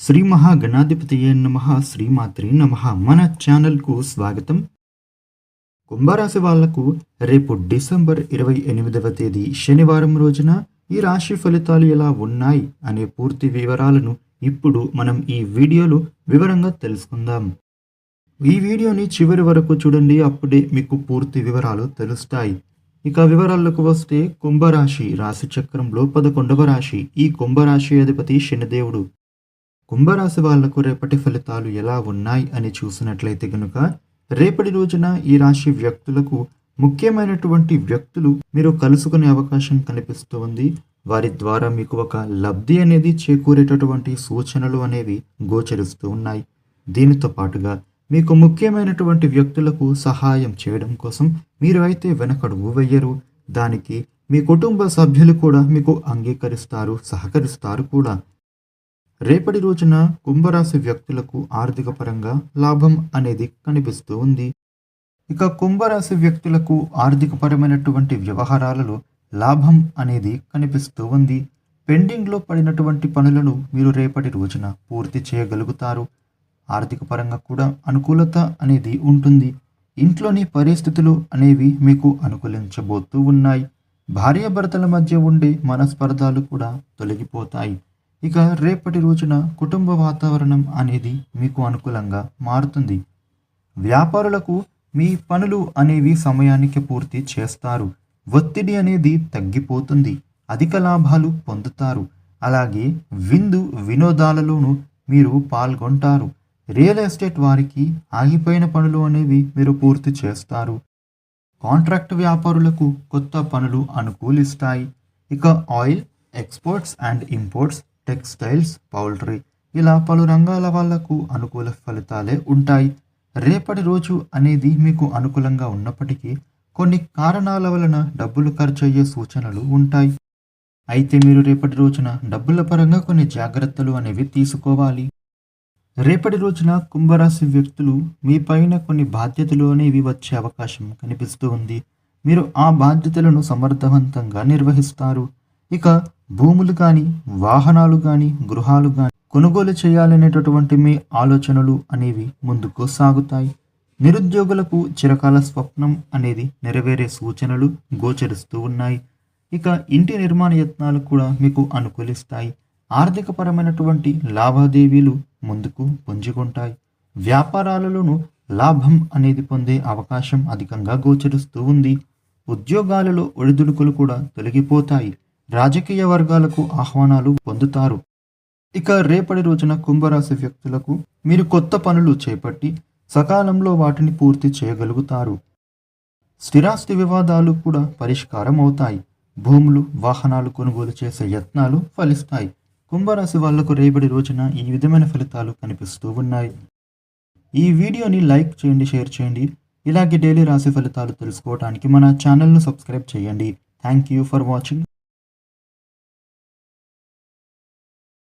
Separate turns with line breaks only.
శ్రీ మహాగణాధిపతియే నమ శ్రీమాత్రి నమ. మన ఛానల్కు స్వాగతం. కుంభరాశి వాళ్ళకు రేపు డిసెంబర్ ఇరవై ఎనిమిదవ తేదీ శనివారం రోజున ఈ రాశి ఫలితాలు ఎలా ఉన్నాయి అనే పూర్తి వివరాలను ఇప్పుడు మనం ఈ వీడియోలో వివరంగా తెలుసుకుందాం. ఈ వీడియోని చివరి వరకు చూడండి అప్పుడే మీకు పూర్తి వివరాలు తెలుస్తాయి. ఇక వివరాలకు వస్తే కుంభరాశి రాశి చక్రంలో పదకొండవ రాశి. ఈ కుంభరాశి అధిపతి శనిదేవుడు. కుంభరాశి వాళ్ళకు రేపటి ఫలితాలు ఎలా ఉన్నాయి అని చూసినట్లయితే గనుక రేపటి రోజున ఈ రాశి వ్యక్తులకు ముఖ్యమైనటువంటి వ్యక్తులు మీరు కలుసుకునే అవకాశం కనిపిస్తూ ఉంది. వారి ద్వారా మీకు ఒక లబ్ధి అనేది చేకూరేటటువంటి సూచనలు అనేవి గోచరిస్తూ ఉన్నాయి. దీనితో పాటుగా మీకు ముఖ్యమైనటువంటి వ్యక్తులకు సహాయం చేయడం కోసం మీరు అయితే వెనకడుగు వెయ్యరు దానికి మీ కుటుంబ సభ్యులు కూడా మీకు అంగీకరిస్తారు సహకరిస్తారు కూడా. రేపటి రోజున కుంభరాశి వ్యక్తులకు ఆర్థిక పరంగా లాభం అనేది కనిపిస్తూ ఉంది. ఇక కుంభరాశి వ్యక్తులకు ఆర్థికపరమైనటువంటి వ్యవహారాలలో లాభం అనేది కనిపిస్తూ ఉంది. పెండింగ్లో పడినటువంటి పనులను మీరు రేపటి రోజున పూర్తి చేయగలుగుతారు. ఆర్థిక పరంగా కూడా అనుకూలత అనేది ఉంటుంది. ఇంట్లోని పరిస్థితులు అనేవి మీకు అనుకూలించబోతూ ఉన్నాయి. భార్యాభర్తల మధ్య ఉండే మనస్పర్ధాలు కూడా తొలగిపోతాయి. ఇక రేపటి రోజున కుటుంబ వాతావరణం అనేది మీకు అనుకూలంగా మారుతుంది. వ్యాపారులకు మీ పనులు అనేవి సమయానికి పూర్తి చేస్తారు. ఒత్తిడి అనేది తగ్గిపోతుంది. అధిక లాభాలు పొందుతారు. అలాగే విందు వినోదాలలోనూ మీరు పాల్గొంటారు. రియల్ ఎస్టేట్ వారికి ఆగిపోయిన పనులు అనేవి మీరు పూర్తి చేస్తారు. కాంట్రాక్ట్ వ్యాపారులకు కొత్త పనులు అనుకూలిస్తాయి. ఇక oil exports and imports textiles poultry ఇలా పలు రంగాల వాళ్ళకు అనుకూల ఫలితాలే ఉంటాయి. రేపటి రోజు అనేది మీకు అనుకూలంగా ఉన్నప్పటికీ కొన్ని కారణాల వలన డబ్బులు ఖర్చు అయ్యే సూచనలు ఉంటాయి. అయితే మీరు రేపటి రోజున డబ్బుల పరంగా కొన్ని జాగ్రత్తలు అనేవి తీసుకోవాలి. రేపటి రోజున కుంభరాశి వ్యక్తులు మీ పైన కొన్ని బాధ్యతలు అనేవి వచ్చే అవకాశం కనిపిస్తూ ఉంది. మీరు ఆ బాధ్యతలను సమర్థవంతంగా నిర్వహిస్తారు. ఇక భూములు కానీ వాహనాలు కానీ గృహాలు కానీ కొనుగోలు చేయాలనేటటువంటి మీ ఆలోచనలు అనేవి ముందుకు సాగుతాయి. నిరుద్యోగులకు చిరకాల స్వప్నం అనేది నెరవేరే సూచనలు గోచరిస్తూ ఉన్నాయి. ఇక ఇంటి నిర్మాణ యత్నాలు కూడా మీకు అనుకూలిస్తాయి. ఆర్థికపరమైనటువంటి లావాదేవీలు ముందుకు పుంజుకుంటాయి. వ్యాపారాలలోనూ లాభం అనేది పొందే అవకాశం అధికంగా గోచరిస్తూ ఉంది. ఉద్యోగాలలో ఒడిదుడుకులు కూడా తొలగిపోతాయి. రాజకీయ వర్గాలకు ఆహ్వానాలు పొందుతారు. ఇక రేపటి రోజున కుంభరాశి వ్యక్తులకు మీరు కొత్త పనులు చేపట్టి సకాలంలో వాటిని పూర్తి చేయగలుగుతారు. స్థిరాస్తి వివాదాలు కూడా పరిష్కారం అవుతాయి. భూములు వాహనాలు కొనుగోలు చేసే యత్నాలు ఫలిస్తాయి. కుంభరాశి వాళ్ళకు రేపటి రోజున ఈ విధమైన ఫలితాలు కనిపిస్తూ ఉన్నాయి. ఈ వీడియోని లైక్ చేయండి షేర్ చేయండి. ఇలాగే డైలీ రాశి ఫలితాలు తెలుసుకోవడానికి మన ఛానల్ను సబ్స్క్రైబ్ చేయండి. Thank you for watching.